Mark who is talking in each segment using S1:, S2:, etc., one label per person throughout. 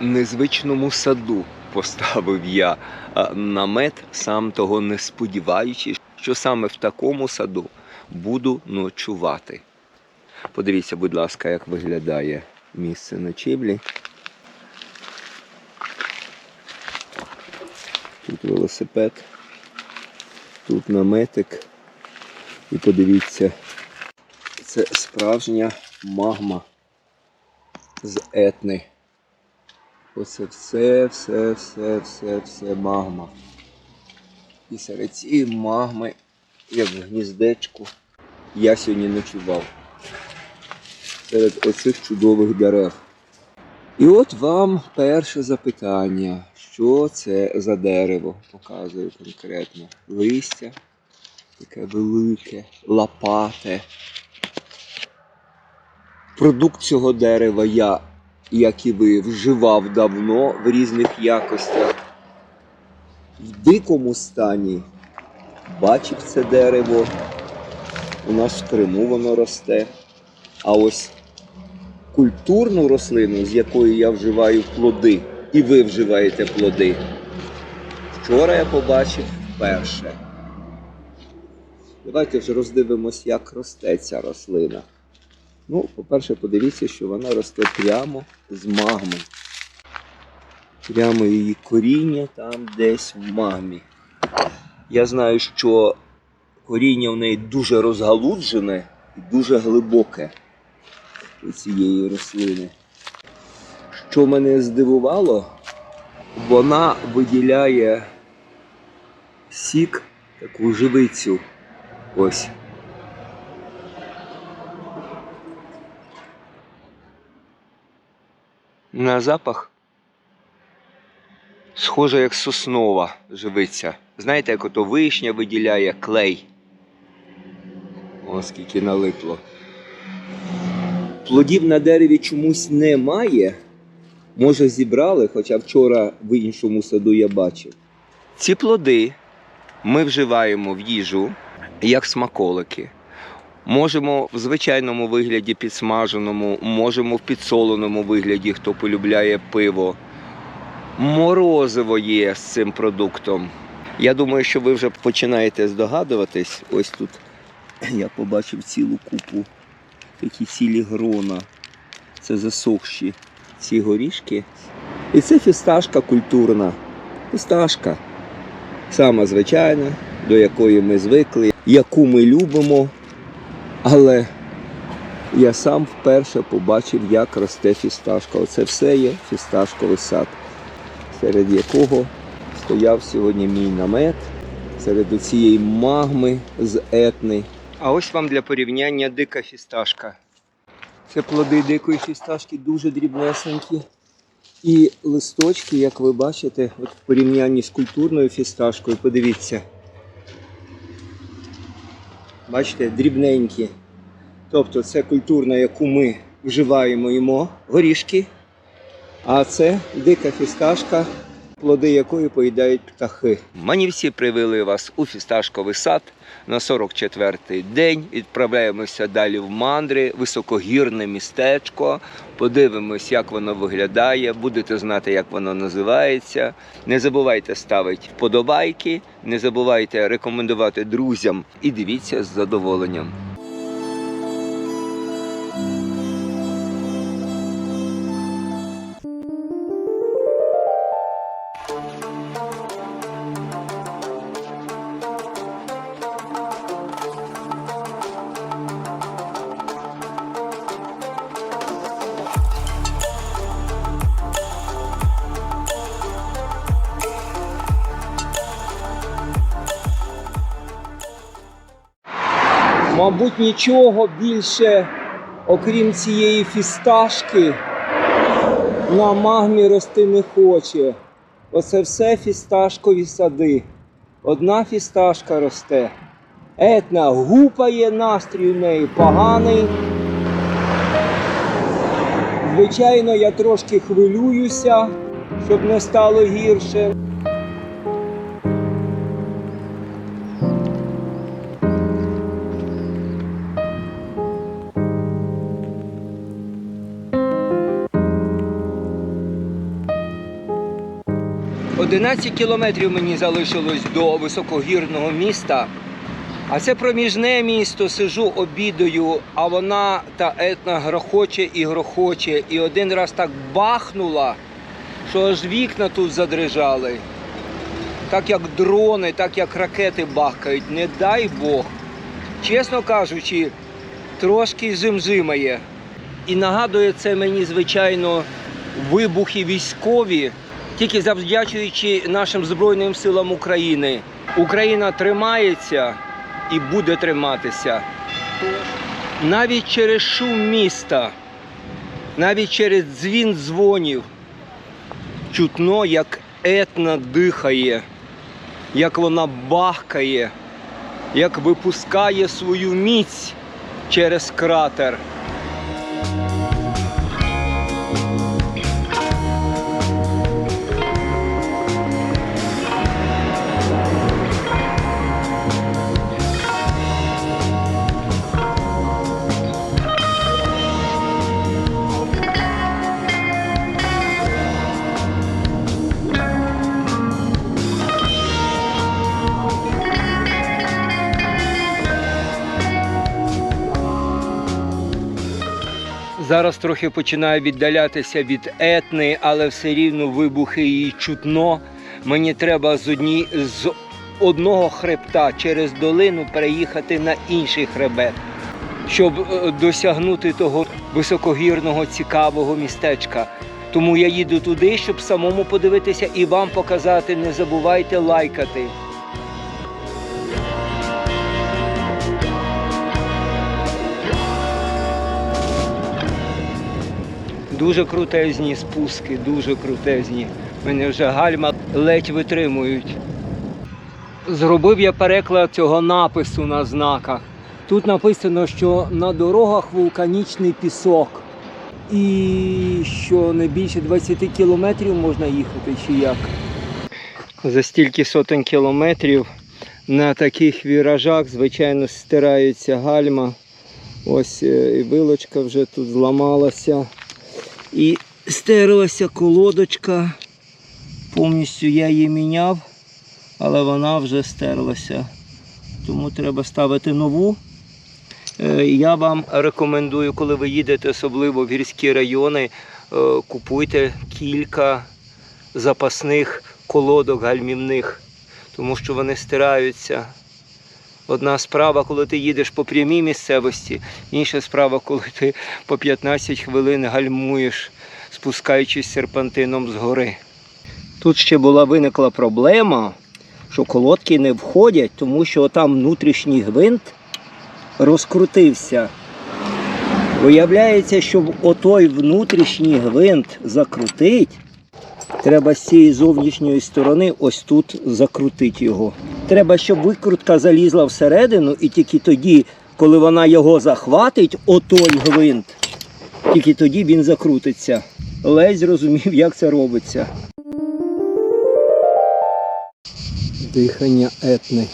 S1: незвичному саду поставив я намет, сам того не сподіваючись, що саме в такому саду буду ночувати. Подивіться, будь ласка, як виглядає місце ночівлі. Тут велосипед, тут наметик. І подивіться, це справжня магма з етни. Оце все, все, все, все, все магма. І серед цієї магми, як в гніздечку, я сьогодні ночував. Серед оцих чудових дерев. І от вам перше запитання. Що це за дерево? Показую конкретно. Листя, таке велике, лопате. Продукт цього дерева я, як і ви, вживав давно в різних якостях. В дикому стані бачив це дерево. У нас в Криму воно росте. А ось культурну рослину, з якої я вживаю плоди, і ви вживаєте плоди. Вчора я побачив вперше. Давайте вже роздивимось, як росте ця рослина. Ну, по-перше, подивіться, що вона росте прямо з магми. Прямо її коріння там десь в магмі. Я знаю, що коріння в неї дуже розгалуджене і дуже глибоке у цієї рослини. Що мене здивувало, вона виділяє сік, таку живицю. Ось. На запах схоже, як соснова живиця. Знаєте, як ото вишня виділяє клей. О, скільки налипло. Плодів на дереві чомусь немає. Може, зібрали, хоча вчора в іншому саду я бачив. Ці плоди ми вживаємо в їжу як смаколики. Можемо в звичайному вигляді підсмаженому, можемо в підсоленому вигляді, хто полюбляє пиво. Морозиво є з цим продуктом. Я думаю, що ви вже починаєте здогадуватись. Ось тут я побачив цілу купу, такі цілі грона. Це засохші ці горішки. І це фісташка культурна. Фісташка. Сама звичайна, до якої ми звикли, яку ми любимо. Але я сам вперше побачив, як росте фісташка. Оце все є фісташковий сад, серед якого стояв сьогодні мій намет, серед цієї магми з етни. А ось вам для порівняння дика фісташка. Це плоди дикої фісташки дуже дрібнесенькі. І листочки, як ви бачите, от в порівнянні з культурною фісташкою, подивіться. Бачите, дрібненькі. Тобто це культурна, яку ми вживаємо їмо, горішки. А це дика фісташка, плоди якої поїдають птахи. Манівці привели вас у фісташковий сад на 44-й день. Відправляємося далі в мандри, високогірне містечко. Подивимось, як воно виглядає. Будете знати, як воно називається. Не забувайте ставити вподобайки, не забувайте рекомендувати друзям і дивіться з задоволенням. Мабуть, нічого більше, окрім цієї фісташки, на магмі рости не хоче. Оце все фісташкові сади. Одна фісташка росте. Етна гупає, настрій у неї поганий. Звичайно, я трошки хвилююся, щоб не стало гірше. 11 кілометрів мені залишилось до високогірного міста. А це проміжне місто, сижу обідаю, а вона та етна грохоче і грохоче. І один раз так бахнула, що аж вікна тут задрижали. Так як дрони, так як ракети бахкають, не дай Бог. Чесно кажучи, трошки жимжимає. І нагадує це мені, звичайно, вибухи військові, тільки завдячуючи нашим Збройним силам України. Україна тримається і буде триматися. Навіть через шум міста, навіть через дзвін дзвонів, чутно, як етна дихає, як вона бахкає, як випускає свою міць через кратер. Зараз трохи починаю віддалятися від етни, але все рівно вибухи її чутно. Мені треба з одні з одного хребта через долину переїхати на інший хребет, щоб е, досягнути того високогірного цікавого містечка. Тому я їду туди, щоб самому подивитися і вам показати. Не забувайте лайкати. Дуже крутезні спуски, дуже крутезні. Мене вже гальма ледь витримують. Зробив я переклад цього напису на знаках. Тут написано, що на дорогах вулканічний пісок. І що не більше 20 кілометрів можна їхати чи як. За стільки сотень кілометрів на таких віражах, звичайно, стираються гальма. Ось е, і вилочка вже тут зламалася. І стерлася колодочка. Повністю я її міняв, але вона вже стерлася. Тому треба ставити нову. Е, Я вам рекомендую, коли ви їдете, особливо в гірські райони, е, купуйте кілька запасних колодок гальмівних, тому що вони стираються. Одна справа, коли ти їдеш по прямій місцевості, інша справа, коли ти по 15 хвилин гальмуєш, спускаючись серпантином з гори. Тут ще була виникла проблема, що колодки не входять, тому що там внутрішній гвинт розкрутився. Виявляється, щоб отой внутрішній гвинт закрутить, треба з цієї зовнішньої сторони ось тут закрутити його. Треба, щоб викрутка залізла всередину, і тільки тоді, коли вона його захватить, отой гвинт, тільки тоді він закрутиться. Ледь зрозумів, як це робиться. Дихання етни.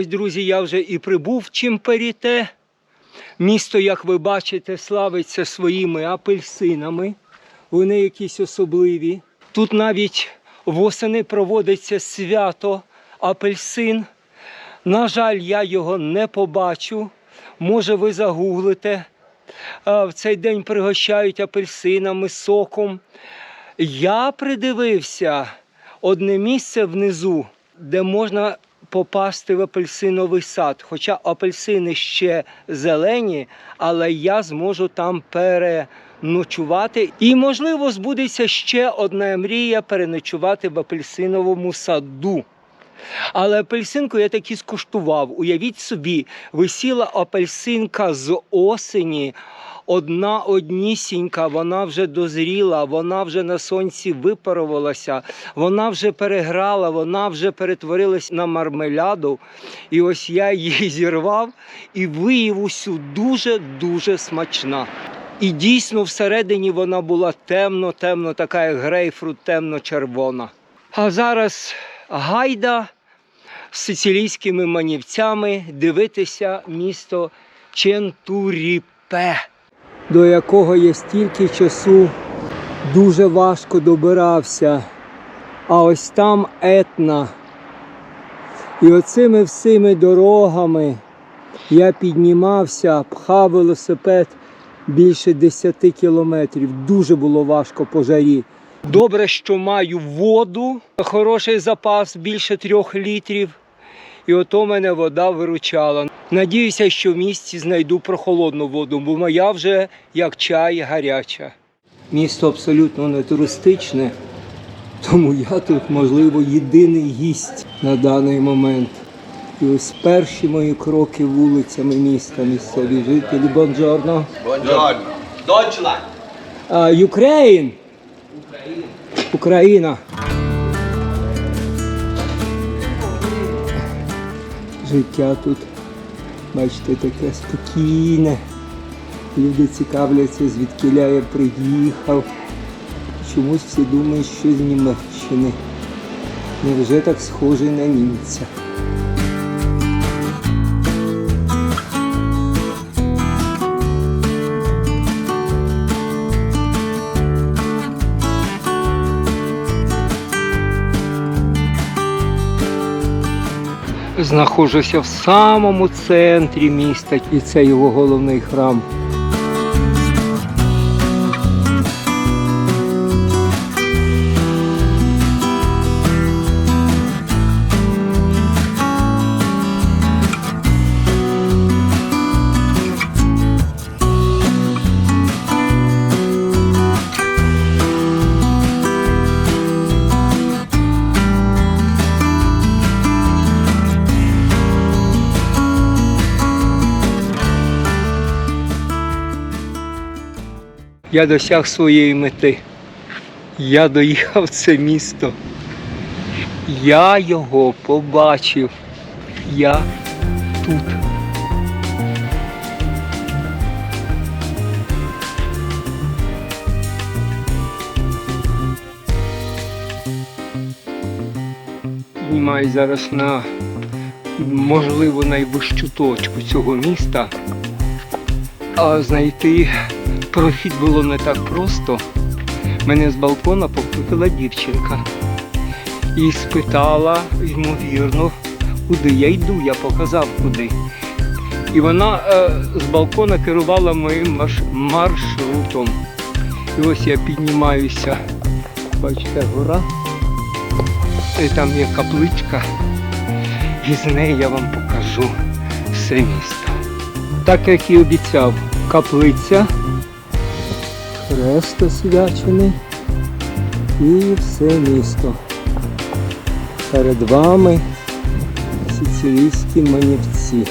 S1: Ось, друзі, я вже і прибув в Чимперіте. Місто, як ви бачите, славиться своїми апельсинами. Вони якісь особливі. Тут навіть восени проводиться свято апельсин. На жаль, я його не побачу. Може, ви загуглите. В цей день пригощають апельсинами, соком. Я придивився одне місце внизу, де можна попасти в апельсиновий сад. Хоча апельсини ще зелені, але я зможу там переночувати. І, можливо, збудеться ще одна мрія переночувати в апельсиновому саду. Але апельсинку я таки скуштував. Уявіть собі, висіла апельсинка з осені. Одна однісінька, вона вже дозріла, вона вже на сонці випарувалася, вона вже переграла, вона вже перетворилась на мармеляду. І ось я її зірвав і виїв усю дуже-дуже смачна.
S2: І дійсно всередині вона була темно, темно, така як грейпфрут, темно-червона. А зараз гайда з сицилійськими манівцями дивитися місто Чентуріпе, до якого я стільки часу дуже важко добирався. А ось там етна. І оцими всіми дорогами я піднімався, пхав велосипед більше 10 кілометрів. Дуже було важко по жарі. Добре, що маю воду, хороший запас, більше трьох літрів. І ото мене вода виручала. Надіюся, що в місті знайду прохолодну воду, бо моя вже як чай гаряча. Місто абсолютно не туристичне, тому я тут, можливо, єдиний гість на даний момент. І ось перші мої кроки вулицями міста, місцеві жителі. Бонджорно.
S1: Deutschland.
S2: Україн. Україна. Життя тут, бачите, таке спокійне. Люди цікавляться, звідки я приїхав. Чомусь всі думають, що з Німеччини. Невже так схожий на німця? Знаходжуся в самому центрі міста, і це його головний храм. Я досяг своєї мети. Я доїхав це місто. Я його побачив. Я тут. Піднімаюсь зараз на можливо найвищу точку цього міста. А знайти прохід було не так просто. Мене з балкона покликала дівчинка і спитала, ймовірно, куди я йду. Я показав куди. І вона е, з балкона керувала моїм марш- маршрутом. І ось я піднімаюся. Бачите, гора. І там є капличка. І з неї я вам покажу все місто. Так як і обіцяв, каплиця, хрест освячений і все місто. Перед вами сицилійські манівці.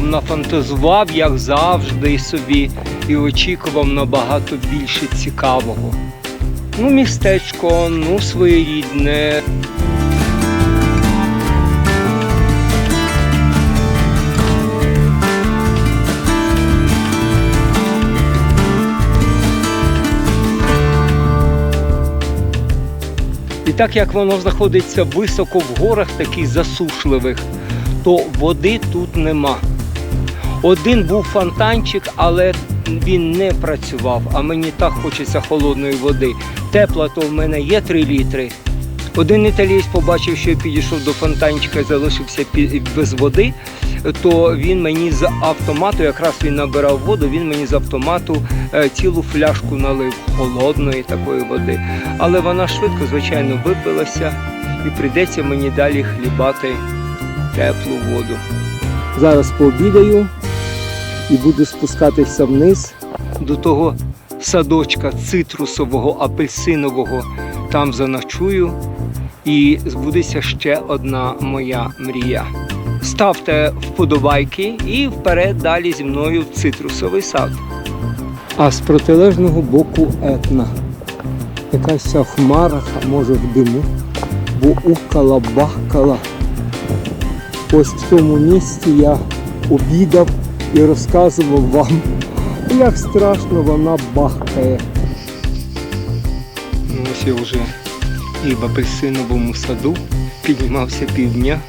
S2: Нафантазував, як завжди собі, і очікував набагато більше цікавого. Ну, містечко, ну, своєрідне. І так як воно знаходиться високо в горах, таких засушливих, то води тут нема. Один був фонтанчик, але він не працював, а мені так хочеться холодної води. Тепла то в мене є 3 літри. Один італієць побачив, що я підійшов до фонтанчика і залишився без води, то він мені з автомату, якраз він набирав воду, він мені з автомату е, цілу фляжку налив холодної такої води. Але вона швидко, звичайно, випилася і прийдеться мені далі хлібати теплу воду. Зараз пообідаю і буду спускатися вниз до того садочка цитрусового, апельсинового. Там заночую і збудеться ще одна моя мрія. Ставте вподобайки і вперед далі зі мною в цитрусовий сад. А з протилежного боку етна. Якась ця хмара, а може в диму, бо укала, бахкала. Ось в цьому місці я обідав і розказував вам Як страшно вона бахкає. Ну, ось я вже і в апельсиновому саду піднімався півдня,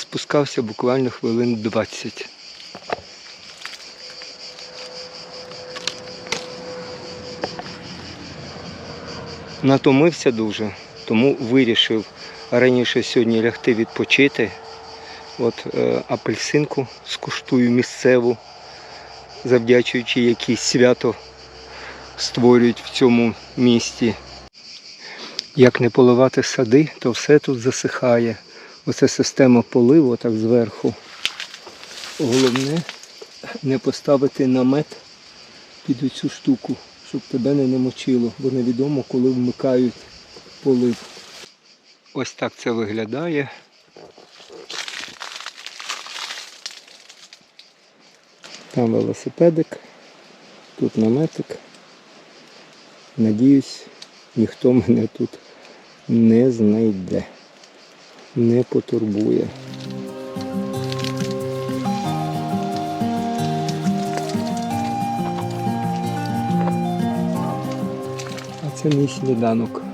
S2: спускався буквально хвилин 20. Натомився дуже, тому вирішив раніше сьогодні лягти відпочити. От е, апельсинку скуштую місцеву, завдячуючи якісь свято створюють в цьому місті. Як не поливати сади, то все тут засихає. Оце система поливу так зверху. Головне не поставити намет під цю штуку, щоб тебе не намочило, бо невідомо, коли вмикають полив. Ось так це виглядає. Там велосипедик, тут наметик. Надіюсь, ніхто мене тут не знайде, не потурбує. А це мій сніданок.